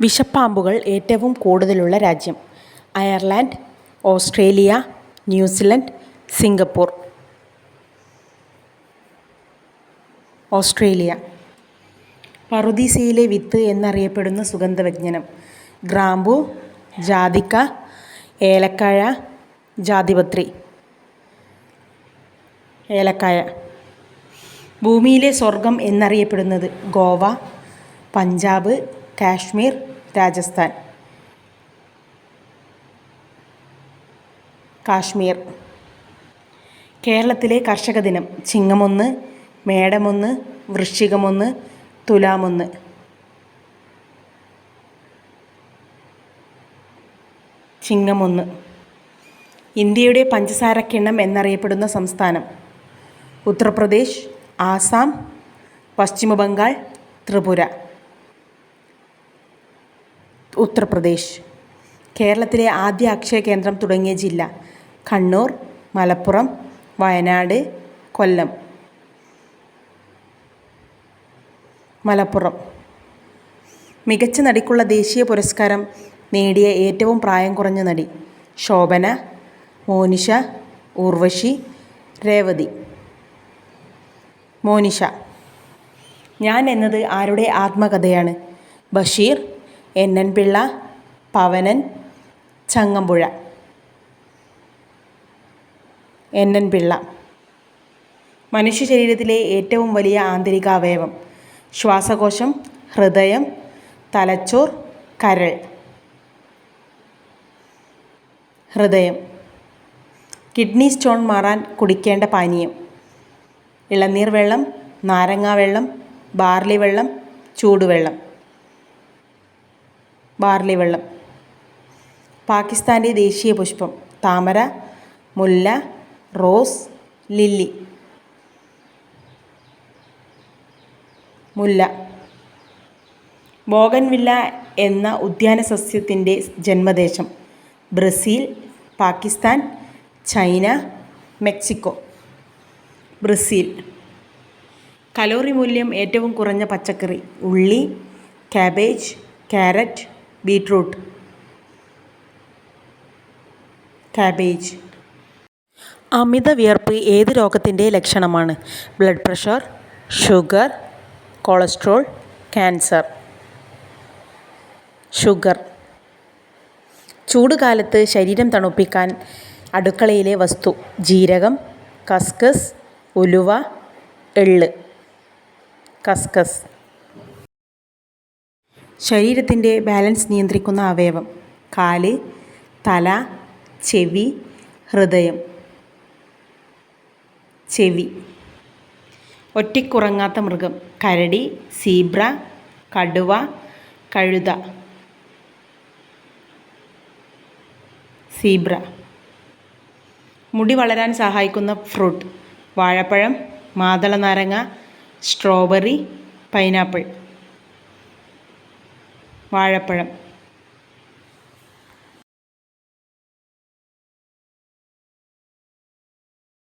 വിഷപ്പാമ്പുകൾ ഏറ്റവും കൂടുതലുള്ള രാജ്യം. Ireland Australia New Zealand Singapore. Australia. പറുദീസയിലെ വിത്ത് എന്നറിയപ്പെടുന്ന സുഗന്ധവ്യഞ്ജനം. ഗ്രാമ്പു ജാതിക്ക ഏലക്കായ ജാതിപത്രി. ഏലക്കായ. ഭൂമിയിലെ സ്വർഗം എന്നറിയപ്പെടുന്നത് ഗോവ പഞ്ചാബ് കാശ്മീർ രാജസ്ഥാൻ. കാശ്മീർ. കേരളത്തിലെ കർഷക ദിനം ചിങ്ങമൊന്ന് മേടമൊന്ന് വൃശ്ചികമൊന്ന് തുലാമൊന്ന്. ചിങ്ങമൊന്ന്. ഇന്ത്യയുടെ പഞ്ചസാരക്കിണ്ണം എന്നറിയപ്പെടുന്ന സംസ്ഥാനം. ഉത്തർപ്രദേശ് ആസാം പശ്ചിമ ബംഗാൾ ത്രിപുര. ഉത്തർപ്രദേശ്. കേരളത്തിലെ ആദ്യ അക്ഷയ കേന്ദ്രം തുടങ്ങിയ ജില്ല കണ്ണൂർ മലപ്പുറം വയനാട് കൊല്ലം. മലപ്പുറം. മികച്ച നടിക്കുള്ള ദേശീയ പുരസ്കാരം നേടിയ ഏറ്റവും പ്രായം കുറഞ്ഞ നടി ശോഭന മോനിഷ ഊർവശി രേവതി. മോനിഷ. ഞാൻ എന്നത് ആരുടെ ആത്മകഥയാണ്? ബഷീർ എൻ പിള്ള പവനൻ ചങ്ങമ്പുഴ. എൻ പിള്ള. മനുഷ്യ ശരീരത്തിലെ ഏറ്റവും വലിയ ആന്തരിക അവയവം. ശ്വാസകോശം ഹൃദയം തലച്ചോർ കരൾ. ഹൃദയം. കിഡ്നി സ്റ്റോൺ മാറാൻ കുടിക്കേണ്ട പാനീയം. ഇളനീർ വെള്ളം നാരങ്ങാ വെള്ളം ബാർലി വെള്ളം ചൂടുവെള്ളം. ബാർലി വെള്ളം. പാകിസ്ഥാന്റെ ദേശീയ പുഷ്പം താമര മുല്ല റോസ് ലില്ലി. മുല്ല. ബോഗൻവില്ല എന്ന ഉദ്യാന സസ്യത്തിന്റെ ജന്മദേശം Brazil Pakistan China Mexico. Brazil. Calorie മൂല്യം ഏറ്റവും കുറഞ്ഞ പച്ചക്കറി ഉള്ളി കാബേജ് ക്യാരറ്റ് ബീട്രൂട്ട് കാബേജ്. അമിത വിയർപ്പ് ഏത് രോഗത്തിന്റെ ലക്ഷണമാണ്? Blood pressure sugar cholesterol cancer. Sugar. ചൂടുകാലത്ത് ശരീരം തണുപ്പിക്കാൻ അടുക്കളയിലെ വസ്തു ജീരകം കസ്കസ് ഉലുവ എള്ള്. കസ്കസ്. ശരീരത്തിന്റെ ബാലൻസ് നിയന്ത്രിക്കുന്ന അവയവം. കാൽ തല ചെവി ഹൃദയം. ചെവി. ഒറ്റയ്ക്കുറങ്ങാത്ത മൃഗം. കരടി സീബ്ര കടുവ കഴുത. സീബ്ര. മുടി വളരാൻ സഹായിക്കുന്ന ഫ്രൂട്ട്. വാഴപ്പഴം മാതളനാരങ്ങ സ്ട്രോബെറി പൈനാപ്പിൾ. വാഴപ്പഴം.